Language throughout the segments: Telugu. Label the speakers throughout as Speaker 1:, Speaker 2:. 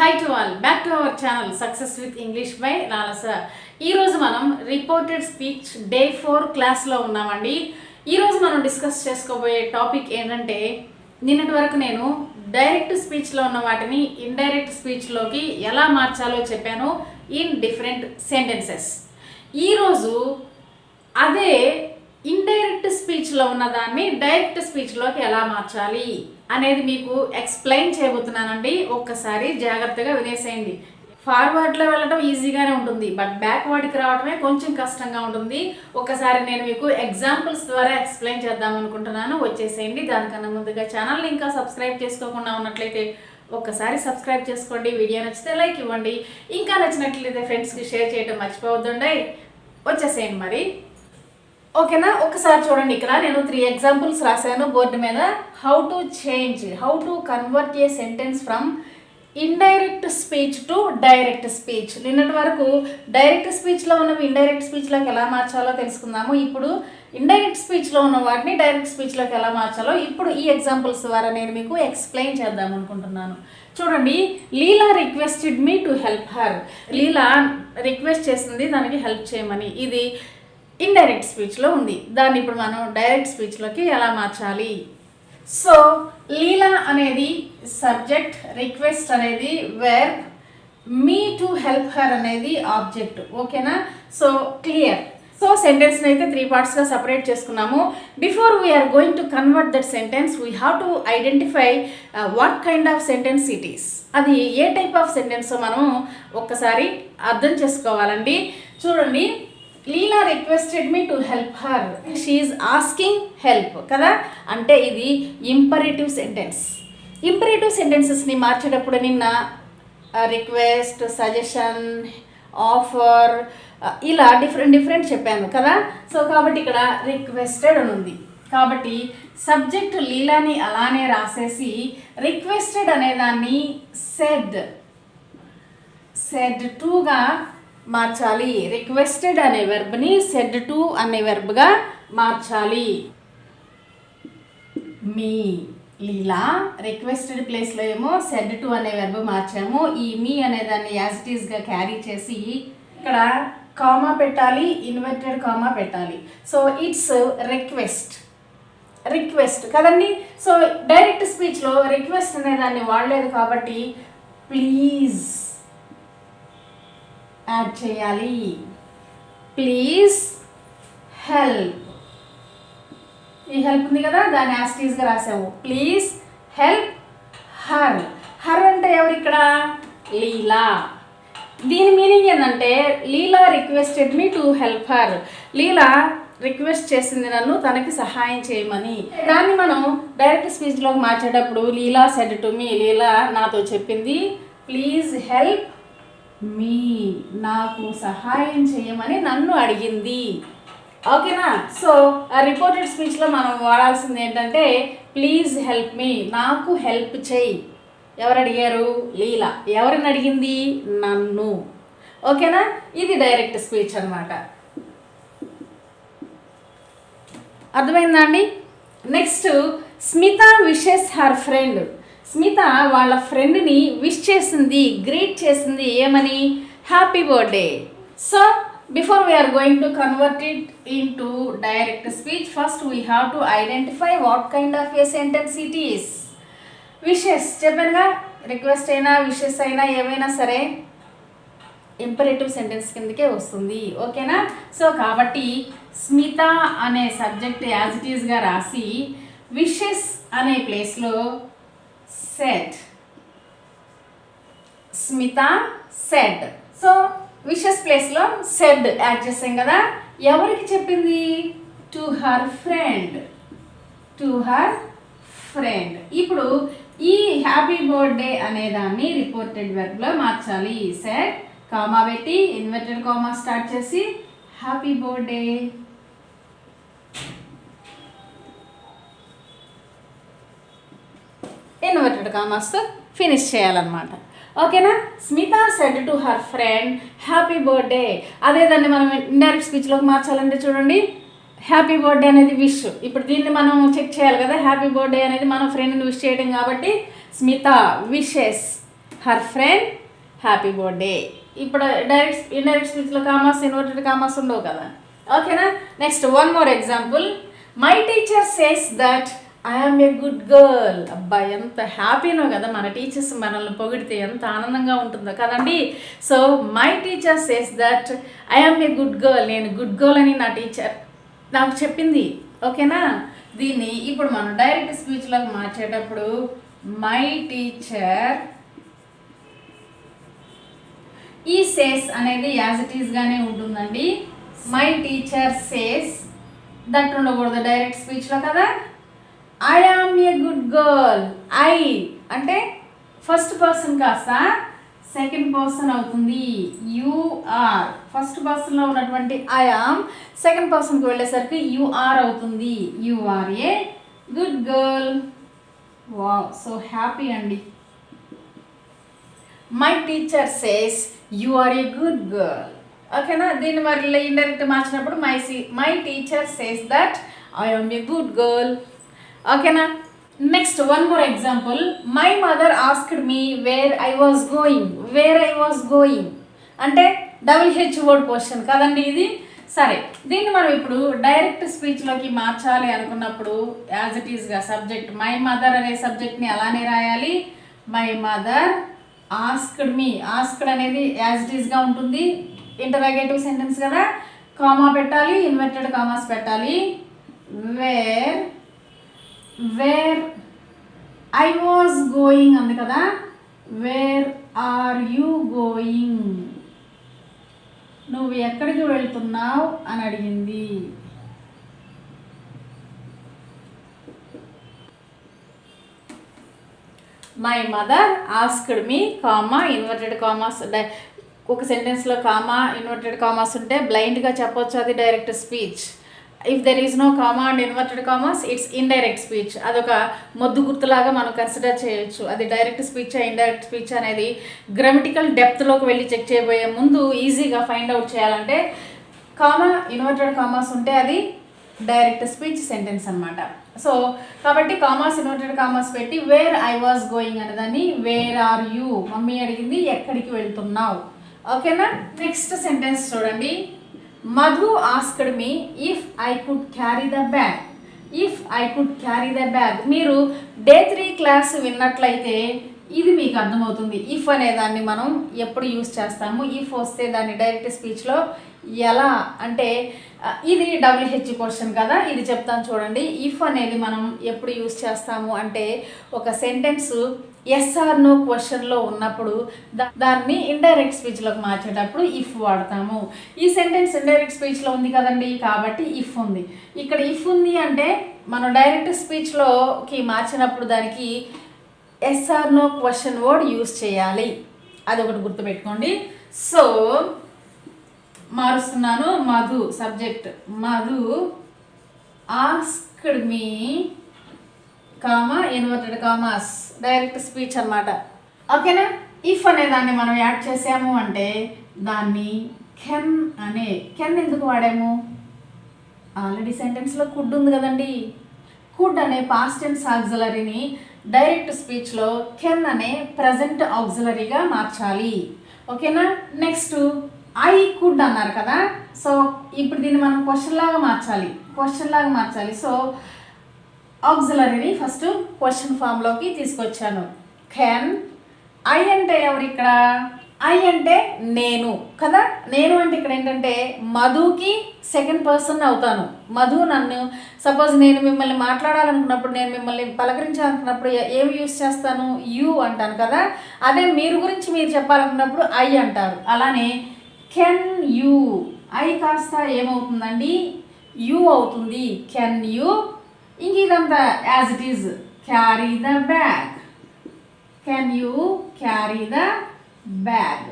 Speaker 1: Hi to all back to our channel success with English by Lalasa ఈరోజు మనం రిపోర్టెడ్ స్పీచ్ డే ఫోర్ క్లాస్లో ఉన్నామండి. ఈరోజు మనం డిస్కస్ చేసుకోబోయే టాపిక్ ఏంటంటే నిన్నటి వరకు నేను డైరెక్ట్ స్పీచ్లో ఉన్న వాటిని ఇండైరెక్ట్ స్పీచ్లోకి ఎలా మార్చాలో చెప్పాను ఇన్ డిఫరెంట్ సెంటెన్సెస్ ఈరోజు అదే ఇండైరెక్ట్ స్పీచ్లో ఉన్నదాన్ని డైరెక్ట్ స్పీచ్లోకి ఎలా మార్చాలి? అనేది మీకు ఎక్స్ప్లెయిన్ చేయబోతున్నానండి. ఒక్కసారి జాగ్రత్తగా వినేసేయండి. ఫార్వర్డ్లో వెళ్ళడం ఈజీగానే ఉంటుంది. బట్ బ్యాక్వర్డ్కి రావడమే కొంచెం కష్టంగా ఉంటుంది. ఒకసారి నేను మీకు ఎగ్జాంపుల్స్ ద్వారా ఎక్స్ప్లెయిన్ చేద్దాం అనుకుంటున్నాను. వచ్చేసేయండి. దానికన్నా ముందుగా ఛానల్ని ఇంకా సబ్స్క్రైబ్ చేసుకోకుండా ఉన్నట్లయితే ఒక్కసారి సబ్స్క్రైబ్ చేసుకోండి. వీడియో నచ్చితే లైక్ ఇవ్వండి. ఇంకా నచ్చినట్లయితే ఫ్రెండ్స్కి షేర్ చేయడం మర్చిపోవద్దండి. వచ్చేసేయండి మరి. ఓకేనా? ఒకసారి చూడండి ఇక్కడ. నేను త్రీ ఎగ్జాంపుల్స్ రాశాను. బోర్డు మీద how to change how to convert a sentence from indirect speech to direct speech నిన్నటి వరకు డైరెక్ట్ స్పీచ్లో ఉన్నవి ఇండైరెక్ట్ స్పీచ్లోకి ఎలా మార్చాలో తెలుసుకుందాము. ఇప్పుడు ఇండైరెక్ట్ స్పీచ్లో ఉన్న వాటిని డైరెక్ట్ స్పీచ్లోకి ఎలా మార్చాలో ఇప్పుడు ఈ ఎగ్జాంపుల్స్ ద్వారా నేను మీకు ఎక్స్ప్లెయిన్ చేద్దాం అనుకుంటున్నాను. చూడండి Leela requested me to help her Leela request చేసింది దానికి హెల్ప్ చేయమని. ఇది ఇండైరెక్ట్ స్పీచ్లో ఉంది. దాన్ని ఇప్పుడు మనం డైరెక్ట్ స్పీచ్లోకి ఎలా మార్చాలి? సో లీలా అనేది సబ్జెక్ట్ రిక్వెస్ట్ అనేది where me to help her అనేది ఆబ్జెక్ట్ ఓకేనా సో క్లియర్ సో సెంటెన్స్ని అయితే త్రీ పార్ట్స్గా సపరేట్ చేసుకున్నాము. Before we're going to convert that sentence we have to identify what kind of sentence it is అది ఏ టైప్ ఆఫ్ సెంటెన్స్ మనం ఒక్కసారి అర్థం చేసుకోవాలండి. చూడండి. Leela requested me to help her she asking help కదా? అంటే ఇది ఇంపరేటివ్ సెంటెన్స్ ఇంపరేటివ్ సెంటెన్సెస్ని మార్చేటప్పుడు నిన్న రిక్వెస్ట్ సజెషన్ ఆఫర్ ఇలా డిఫరెంట్ డిఫరెంట్ చెప్పాను కదా? సో కాబట్టి ఇక్కడ రిక్వెస్టెడ్ అని ఉంది. కాబట్టి సబ్జెక్ట్ లీలాని అలానే రాసేసి రిక్వెస్టెడ్ అనేదాన్ని సెడ్ సెడ్ టూగా మార్చాలి. రిక్వెస్టెడ్ అనే వెర్బ్ని సెడ్ టు అనే వెర్బ్గా మార్చాలి. మీ లీలా రిక్వెస్టెడ్ ప్లేస్లో ఏమో సెడ్ టు అనే వెర్బ్ మార్చాము. ఈ మీ అనే దాన్ని యాజ్ ఇట్ ఈస్గా క్యారీ చేసి ఇక్కడ కామా పెట్టాలి ఇన్వర్టెడ్ కామా పెట్టాలి. సో ఇట్స్ రిక్వెస్ట్ రిక్వెస్ట్ కదండి? సో డైరెక్ట్ స్పీచ్లో రిక్వెస్ట్ అనే దాన్ని వాడలేదు కాబట్టి ప్లీజ్ యాడ్ చేయాలి. Please help. ఈ హెల్ప్ ఉంది కదా దాన్ని యాస్టీజ్గా రాసాము. Please help her. హర్ అంటే ఎవరు ఇక్కడ? లీలా. దీని మీనింగ్ ఏంటంటే Leela requested me to help her. Leela request చేసింది నన్ను తనకి సహాయం చేయమని. దాన్ని మనం డైరెక్ట్ స్పీచ్లోకి మార్చేటప్పుడు Leela said to me Leela నాతో చెప్పింది. ప్లీజ్ హెల్ప్ మీ నాకు సహాయం చేయమని నన్ను అడిగింది. ఓకేనా? సో ఆ రిపోర్టెడ్ స్పీచ్లో మనం వాడాల్సింది ఏంటంటే ప్లీజ్ హెల్ప్ మీ నాకు హెల్ప్ చేయి. ఎవరు అడిగారు లీలా. ఎవరిని అడిగింది? నన్ను. ఓకేనా? ఇది డైరెక్ట్ స్పీచ్ అనమాట అర్థమైందా అండి? Next Smitha wishes her friend Smitha వాళ్ళ ఫ్రెండ్ని విష్ చేసింది గ్రీట్ చేసింది ఏమని? Happy birthday. So before we're going to convert it into direct speech first we have to identify what kind of a sentence it is wishes చెప్పానుగా రిక్వెస్ట్ అయినా విషెస్ అయినా ఏమైనా సరే ఇంపరేటివ్ సెంటెన్స్ కిందకే వస్తుంది. ఓకేనా సో కాబట్టి స్మిత అనే సబ్జెక్ట్ యాజ్ ఇట్ ఈస్గా రాసి విషెస్ అనే ప్లేస్లో set Smitha said so wishes ప్లేస్లో సెడ్ యాడ్ చేసాం కదా. ఎవరికి చెప్పింది? To her friend to her friend ఇప్పుడు ఈ హ్యాపీ బర్త్డే అనే దాన్ని రిపోర్టెడ్ వెర్బ్లో మార్చాలి. సెట్ కామా పెట్టి ఇన్వర్టెడ్ కామా స్టార్ట్ చేసి happy birthday hundred commas finish చేయాలన్నమాట. ఓకేనా Smitha said to her friend happy birthday అదే దాన్ని మనం ఇండైరెక్ట్ స్పీచ్లోకి మార్చాలంటే చూడండి. హ్యాపీ బర్త్డే అనేది విష్ ఇప్పుడు దీన్ని మనం చెక్ చేయాలి కదా హ్యాపీ బర్త్డే అనేది మనం ఫ్రెండ్ని విష్ చేయడం కాబట్టి Smitha wishes her friend happy birthday ఇప్పుడు డైరెక్ట్ ఇండైరెక్ట్ స్పీచ్లో కామర్స్ ఇన్వర్టెడ్ కామాస్ ఉండవు కదా. ఓకేనా next one more example my teacher says that I'm a good girl అబ్బా ఎంత హ్యాపీనో కదా మన టీచర్స్ మనల్ని పొగిడితే ఎంత ఆనందంగా ఉంటుందో కదండి. So my teacher says that I'm a good girl నేను గుడ్ గర్ల్ అని నా టీచర్ నాకు చెప్పింది. ఓకేనా? దీన్ని ఇప్పుడు మనం డైరెక్ట్ స్పీచ్లోకి మార్చేటప్పుడు మై టీచర్ ఈ సేస్ అనేది యాజ్ ఇట్ ఈస్గానే ఉంటుందండి. మై టీచర్ సేస్ దట్ ఉండకూడదు డైరెక్ట్ స్పీచ్లో కదా. I am a good girl I అంటే ఫస్ట్ పర్సన్ కాస్త సెకండ్ పర్సన్ అవుతుంది. యు ఆర్ ఫస్ట్ పర్సన్లో ఉన్నటువంటి ఐ ఆమ్ సెకండ్ పర్సన్కి వెళ్ళేసరికి యు ఆర్ అవుతుంది. You are a good girl వా సో హ్యాపీ అండి. My teacher says you are a good girl ఓకేనా దీన్ని మరి ఇండైరెక్ట్ మార్చినప్పుడు my C my teacher says that I am a good girl ఓకేనా? Next one more example my mother asked me where I was going where I was going అంటే డబుల్ హెచ్ వర్డ్ క్వశ్చన్ కదండి ఇది? సరే దీన్ని మనం ఇప్పుడు డైరెక్ట్ స్పీచ్లోకి మార్చాలి అనుకున్నప్పుడు యాజ్ ఇట్ ఈస్గా సబ్జెక్ట్ మై మదర్ అనే సబ్జెక్ట్ని అలానే రాయాలి. My mother asked me asked అనేది యాజ్ ఇట్ ఈస్గా ఉంటుంది. ఇంటరాగేటివ్ సెంటెన్స్ కదా? కామా పెట్టాలి ఇన్వర్టెడ్ కామాస్ పెట్టాలి. Where where I was going అంది కదా? వేర్ ఆర్ యూ గోయింగ్ నువ్వు ఎక్కడికి వెళ్తున్నావు అని అడిగింది. My mother asked me comma inverted commas ఒక సెంటెన్స్లో కామా ఇన్వర్టెడ్ కామాస్ ఉంటే బ్లైండ్గా చెప్పొచ్చు అది direct speech if there is no comma and inverted commas it's indirect speech అదొక మొద్దు గుర్తులాగా మనం కన్సిడర్ చేయొచ్చు. అది డైరెక్ట్ స్పీచ్ ఇండైరెక్ట్ స్పీచ్ అనేది గ్రామటికల్ డెప్త్లోకి వెళ్ళి చెక్ చేయబోయే ముందు ఈజీగా ఫైండ్ అవుట్ చేయాలంటే కామా ఇన్వర్టెడ్ కామాస్ ఉంటే అది డైరెక్ట్ స్పీచ్ సెంటెన్స్ అనమాట సో కాబట్టి కామాస్ ఇన్వర్టెడ్ కామాస్ పెట్టి వేర్ ఐ వాజ్ గోయింగ్ అనేదాన్ని వేర్ ఆర్ యూ మమ్మీ అడిగింది ఎక్కడికి వెళ్తున్నావు? ఓకేనా నెక్స్ట్ సెంటెన్స్ చూడండి. Madhu asked me if I could carry the bag if I could carry the bag మీరు డే త్రీ క్లాస్ విన్నట్లయితే ఇది మీకు అర్థమవుతుంది. ఇఫ్ అనే దాన్ని మనం ఎప్పుడు యూస్ చేస్తాము? ఇఫ్ వస్తే దాన్ని డైరెక్ట్ స్పీచ్లో ఎలా అంటే ఇది డబ్ల్యూహెచ్ క్వశ్చన్ కదా ఇది చెప్తాను చూడండి. ఇఫ్ అనేది మనం ఎప్పుడు యూస్ చేస్తాము అంటే ఒక సెంటెన్స్ ఎస్ఆర్ నో క్వశ్చన్లో ఉన్నప్పుడు దా- దాన్ని ఇండైరెక్ట్ స్పీచ్లోకి మార్చేటప్పుడు ఇఫ్ వాడతాము. ఈ సెంటెన్స్ ఇండైరెక్ట్ స్పీచ్లో ఉంది కదండి కాబట్టి ఇఫ్ ఉంది. ఇక్కడ ఇఫ్ ఉంది అంటే మనం డైరెక్ట్ స్పీచ్లోకి మార్చినప్పుడు దానికి yes or no question word use చేయాలి. అది ఒకటి గుర్తుపెట్టుకోండి. So మారుస్తున్నాను. Madhu subject Madhu asked me comma inverted commas direct speech అనమాట ఓకేనా? ఇఫ్ అనే దాన్ని మనం యాడ్ చేసాము అంటే దాన్ని కెన్ అనే కెన్ ఎందుకు వాడాము? ఆల్రెడీ సెంటెన్స్లో కుడ్ ఉంది కదండి. కుడ్ అనే పాస్ట్ అండ్ ఆక్సిలరీని డైరెక్ట్ స్పీచ్లో కెన్ అనే ప్రజెంట్ ఆక్సిలరీగా మార్చాలి. ఓకేనా? నెక్స్ట్ ఐ కుడ్ అన్నారు కదా. సో ఇప్పుడు దీన్ని మనం క్వశ్చన్ లాగా మార్చాలి. క్వశ్చన్ లాగా మార్చాలి. సో ఆక్సిలరీని ఫస్ట్ క్వశ్చన్ ఫామ్లోకి తీసుకొచ్చాను. కెన్ ఐ అంటే ఎవరు ఇక్కడ? ఐ అంటే నేను. కదా? నేను అంటే ఇక్కడ ఏంటంటే మధుకి సెకండ్ పర్సన్ అవుతాను. మధు నన్ను సపోజ్ నేను మిమ్మల్ని మాట్లాడాలనుకున్నప్పుడు నేను మిమ్మల్ని పలకరించాలనుకున్నప్పుడు ఏమి యూస్ చేస్తాను? యూ అంటాను కదా? అదే మీరు గురించి మీరు చెప్పాలనుకున్నప్పుడు ఐ అంటారు. అలానే కెన్ యూ. ఐ కాస్త ఏమవుతుందండి? యూ అవుతుంది. కెన్ యూ ఇంక ఇదంతా as it is carry the bag can you carry the bag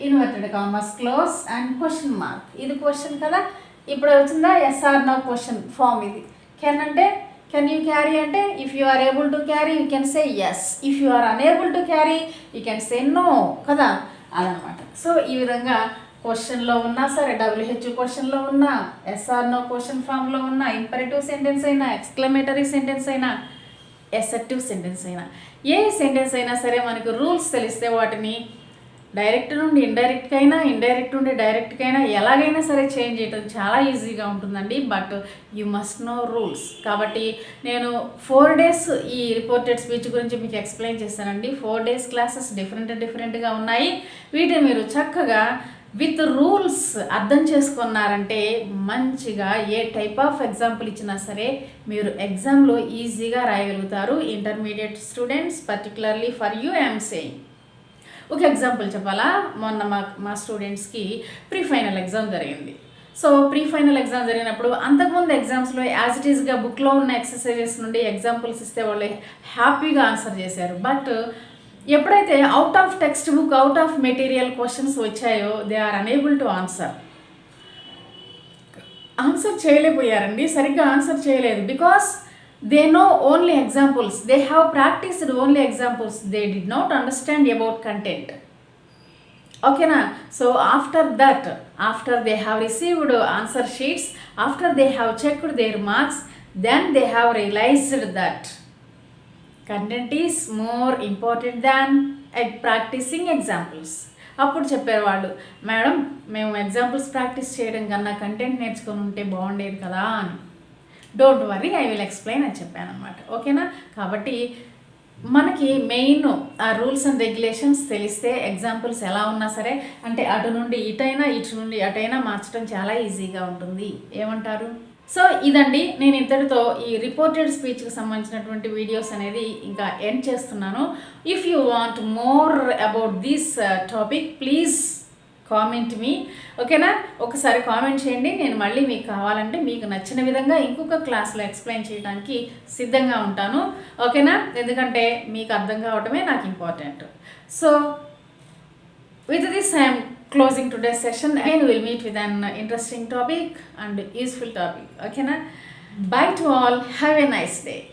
Speaker 1: inverted commas close and question mark ఇది క్వశ్చన్ కదా? ఇప్పుడు వచ్చిందా yes or no question form ఇది. కెన్ అంటే కెన్ యూ క్యారీ అంటే if you are able to carry you can say yes if you are unable to carry you can say no కదా? అదనమాట సో ఈ విధంగా క్వశ్చన్లో ఉన్నా సరే డబ్ల్యూహెచ్ క్వశ్చన్లో ఉన్నా ఎస్ఆర్నో క్వశ్చన్ ఫామ్లో ఉన్నా ఇంపరేటివ్ సెంటెన్స్ అయినా ఎక్స్క్లమేటరీ సెంటెన్స్ అయినా ఎసెప్టివ్ సెంటెన్స్ అయినా ఏ సెంటెన్స్ అయినా సరే మనకు రూల్స్ తెలిస్తే వాటిని డైరెక్ట్ నుండి ఇండైరెక్ట్కి అయినా ఇండైరెక్ట్ నుండి డైరెక్ట్కి అయినా ఎలాగైనా సరే చేంజ్ చేయడం చాలా ఈజీగా ఉంటుందండి. But you must know rules కాబట్టి నేను ఫోర్ డేస్ ఈ రిపోర్టెడ్ స్పీచ్ గురించి మీకు ఎక్స్ప్లెయిన్ చేశానండి ఫోర్ డేస్ క్లాసెస్ డిఫరెంట్ డిఫరెంట్గా ఉన్నాయి. వీటిని మీరు చక్కగా విత్ రూల్స్ అర్థం చేసుకున్నారంటే మంచిగా ఏ టైప్ ఆఫ్ ఎగ్జాంపుల్ ఇచ్చినా సరే మీరు ఎగ్జామ్లో ఈజీగా రాయగలుగుతారు. Intermediate students particularly for you I'm saying. ఒక ఎగ్జాంపుల్ చెప్పాలా? మొన్న మా మా స్టూడెంట్స్కి ప్రీ ఫైనల్ ఎగ్జామ్ జరిగింది. సో ప్రీ ఫైనల్ ఎగ్జామ్ జరిగినప్పుడు అంతకుముందు ఎగ్జామ్స్లో యాజ్ ఇట్ ఈస్గా బుక్లో ఉన్న ఎక్సర్సైజెస్ నుండి ఎగ్జాంపుల్స్ ఇస్తే వాళ్ళు హ్యాపీగా ఆన్సర్ చేశారు. బట్ ఎప్పుడైతే out of text book out of material questions వచ్చాయో they are unable to answer answer చేయలేకపోయారండి. సరిగ్గా ఆన్సర్ చేయలేదు. Because they know only examples they have practised only examples they did not understand about content ఓకేనా so after that after they have received answer sheets after they have checked their marks then they have realised that content is more important than practising examples అప్పుడు చెప్పారు వాళ్ళు మేడం మేము ఎగ్జాంపుల్స్ ప్రాక్టీస్ చేయడం కన్నా కంటెంట్ నేర్చుకొని ఉంటే బాగుండేది కదా అని. Don't worry I will explain అని చెప్పాను అనమాట ఓకేనా? కాబట్టి మనకి మెయిన్ ఆ రూల్స్ అండ్ రెగ్యులేషన్స్ తెలిస్తే ఎగ్జాంపుల్స్ ఎలా ఉన్నా సరే అంటే అటు నుండి ఇటైనా ఇటు నుండి అటైనా మార్చడం చాలా ఈజీగా ఉంటుంది. ఏమంటారు? సో ఇదండి. నేను ఇంతటితో ఈ రిపోర్టెడ్ స్పీచ్కి సంబంధించినటువంటి వీడియోస్ అనేది ఇంకా ఎండ్ చేస్తున్నాను. If you want more about this topic please comment మీ ఓకేనా ఒకసారి కామెంట్ చేయండి. నేను మళ్ళీ మీకు కావాలంటే మీకు నచ్చిన విధంగా ఇంకొక క్లాస్లో ఎక్స్ప్లెయిన్ చేయడానికి సిద్ధంగా ఉంటాను. ఓకేనా ఎందుకంటే మీకు అర్థం కావటమే నాకు important so with this I'm closing today's session. Again we'll meet with an interesting topic and useful topic. Okay na? Bye to all. Have a nice day